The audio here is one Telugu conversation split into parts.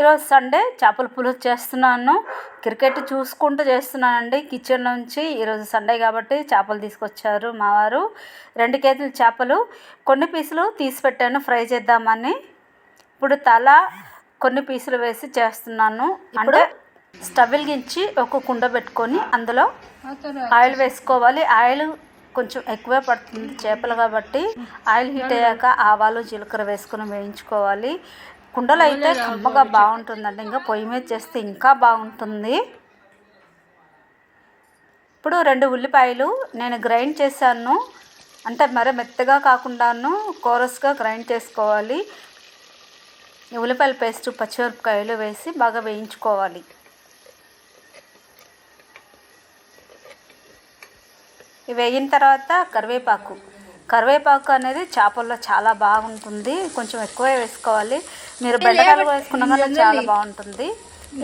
ఈరోజు సండే చేపల పులుసు చేస్తున్నాను. క్రికెట్ చూసుకుంటూ చేస్తున్నానండి. కిచెన్ నుంచి ఈరోజు సండే కాబట్టి చేపలు తీసుకొచ్చారు మా వారు. రెండు కేజీల చేపలు కొన్ని పీసులు తీసి పెట్టాను ఫ్రై చేద్దామని. ఇప్పుడు తల కొన్ని పీసులు వేసి చేస్తున్నాను. ఇప్పుడు స్టవ్ వెలిగించి ఒక కుండ పెట్టుకొని అందులో ఆయిల్ వేసుకోవాలి. ఆయిల్ కొంచెం ఎక్కువే పడుతుంది చేపలు కాబట్టి. ఆయిల్ హీట్ అయ్యాక ఆవాలు జీలకర్ర వేసుకొని వేయించుకోవాలి. కుండలో అయితే కమ్మగా బాగుంటుందండి. ఇంకా పొయ్యి మీద చేస్తే ఇంకా బాగుంటుంది. ఇప్పుడు రెండు ఉల్లిపాయలు నేను గ్రైండ్ చేశాను. అంటే మరి మెత్తగా కాకుండాను కోరస్గా గ్రైండ్ చేసుకోవాలి. ఈ ఉల్లిపాయల పేస్ట్ పచ్చిమిరపకాయలు వేసి బాగా వేయించుకోవాలి. ఇవి వేగిన తర్వాత కరివేపాకు. కరివేపాకు అనేది చేపల్లో చాలా బాగుంటుంది. కొంచెం ఎక్కువ వేసుకోవాలి. మీరు బెండకాయలు వేసుకున్నా కానీ చాలా బాగుంటుంది.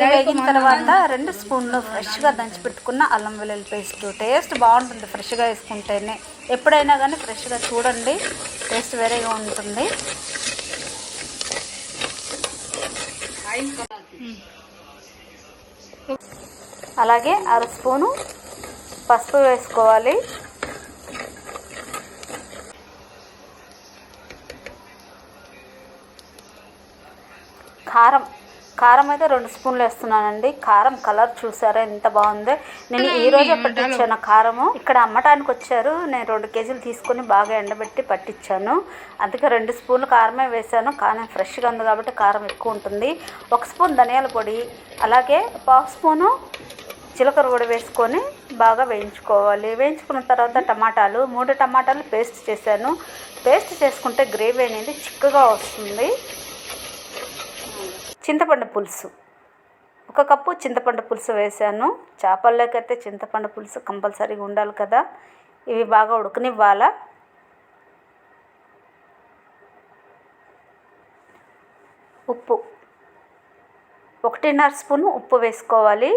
వేగిన తర్వాత రెండు స్పూన్లు ఫ్రెష్గా దంచి పెట్టుకున్న అల్లం వెల్లుల్లి పేస్ట్. టేస్ట్ బాగుంటుంది ఫ్రెష్గా వేసుకుంటేనే. ఎప్పుడైనా కానీ ఫ్రెష్గా చూడండి. టేస్ట్ వేరేగా ఉంటుంది. అలాగే అర స్పూను పసుపు వేసుకోవాలి. కారం కారం అయితే రెండు స్పూన్లు వేస్తున్నానండి. కారం కలర్ చూసారా? ఎంత బాగుందో. నేను ఈ రోజే పట్టించాను కారము. ఇక్కడ అమ్మటానికి వచ్చారు. నేను రెండు కేజీలు తీసుకొని బాగా ఎండబెట్టి పట్టించాను. అందుకే రెండు స్పూన్లు కారమే వేసాను కానీ ఫ్రెష్గా ఉంది కాబట్టి కారం ఎక్కువ ఉంటుంది. ఒక స్పూన్ ధనియాల పొడి అలాగే పావు స్పూను జీలకర్ర కూడా వేసుకొని బాగా వేయించుకోవాలి. వేయించుకున్న తర్వాత టమాటాలు మూడు టమాటాలు పేస్ట్ చేశాను. పేస్ట్ చేసుకుంటే గ్రేవీ అనేది చిక్కగా వస్తుంది. చింతపండు పులుసు. ఒక కప్పు చింతపండు పులుసు వేసాను. చేపల్లోకి అయితే చింతపండు పులుసు కంపల్సరీగా ఉండాలి కదా. ఇవి బాగా ఉడకనివ్వాలా? ఉప్పు. ఒకటిన్నర స్పూన్ ఉప్పు వేసుకోవాలి.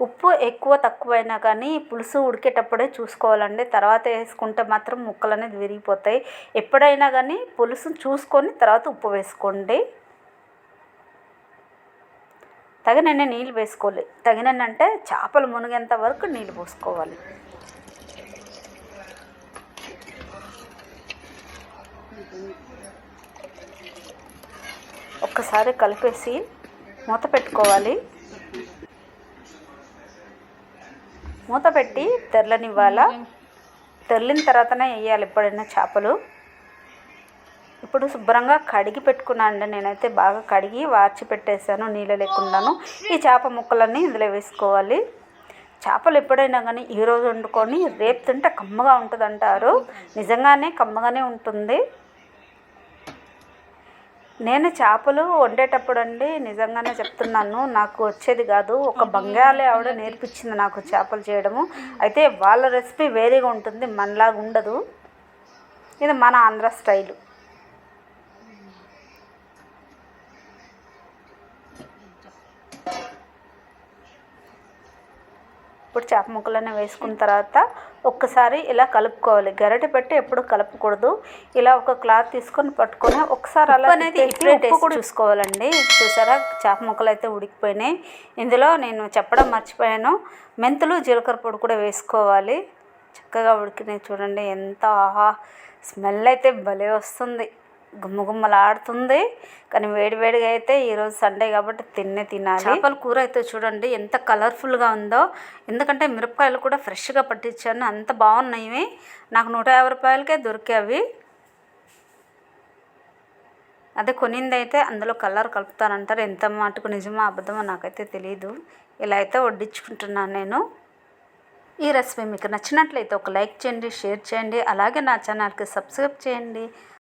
ఉప్పు ఎక్కువ తక్కువైనా కానీ పులుసు ఉడికేటప్పుడే చూసుకోవాలండి. తర్వాత వేసుకుంటే మాత్రం ముక్కలు అనేది విరిగిపోతాయి. ఎప్పుడైనా కానీ పులుసు చూసుకొని తర్వాత ఉప్పు వేసుకోండి. తగినన్ని నీళ్ళు వేసుకోవాలి. తగినన్ని అంటే చేపలు మునిగేంత వరకు నీళ్ళు పోసుకోవాలి. ఒక్కసారి కలిపేసి మూత పెట్టుకోవాలి. మూత పెట్టి తెరలనివ్వాలా? తెరలిన తర్వాతనే వేయాలి ఎప్పుడైనా చేపలు. ఇప్పుడు శుభ్రంగా కడిగి పెట్టుకున్నానండి. నేనైతే బాగా కడిగి వార్చి పెట్టేశాను నీళ్ళు లేకుండాను. ఈ చేప ముక్కలన్నీ ఇందులో వేసుకోవాలి. చేపలు ఎప్పుడైనా కానీ ఈరోజు వండుకొని రేపు తింటే కమ్మగా ఉంటుంది అంటారు నిజంగానే కమ్మగానే ఉంటుంది. నేను చేపలు వండేటప్పుడు అండి నిజంగానే చెప్తున్నాను. నాకు వచ్చేది కాదు. ఒక బంగాళీ ఆవిడ నేర్పించింది నాకు చేపలు చేయడము. అయితే వాళ్ళ రెసిపీ వేరేగా ఉంటుంది. మనలాగా ఉండదు. ఇది మన ఆంధ్ర స్టైలు. ఇప్పుడు చేప ముక్కలన్నీ వేసుకున్న తర్వాత ఒక్కసారి ఇలా కలుపుకోవాలి. గరిటె పెట్టి ఎప్పుడు కలపకూడదు. ఇలా ఒక క్లాత్ తీసుకొని పట్టుకొని ఒకసారి అలా అనేది కూడా చూసుకోవాలండి. చూసారా? చేప ముక్కలు అయితే ఉడికిపోయినాయి. ఇందులో నేను చెప్పడం మర్చిపోయాను. మెంతులు జీలకర్ర పొడి కూడా వేసుకోవాలి. చక్కగా ఉడికినాయి చూడండి. ఎంత ఆహా! స్మెల్ అయితే భలే వస్తుంది. గుమ్మగుమ్మలాడుతుంది. కానీ వేడివేడిగా అయితే ఈరోజు సండే కాబట్టి తిన్నే తినాలి. చేపల కూర అయితే చూడండి ఎంత కలర్ఫుల్గా ఉందో. ఎందుకంటే మిరపకాయలు కూడా ఫ్రెష్గా పట్టించాను. అంత బాగున్నాయి. నాకు నూట యాభై రూపాయలకే దొరికేవి. అదే కొనింది అయితే అందులో కలర్ కలుపుతానంటారు. ఎంత మటుకు నిజమో అబద్ధమో నాకైతే తెలియదు ఇలా అయితే వడ్డించుకుంటున్నాను నేను. ఈ రెసిపీ మీకు నచ్చినట్లయితే ఒక లైక్ చేయండి షేర్ చేయండి. అలాగే నా ఛానల్కి సబ్స్క్రైబ్ చేయండి.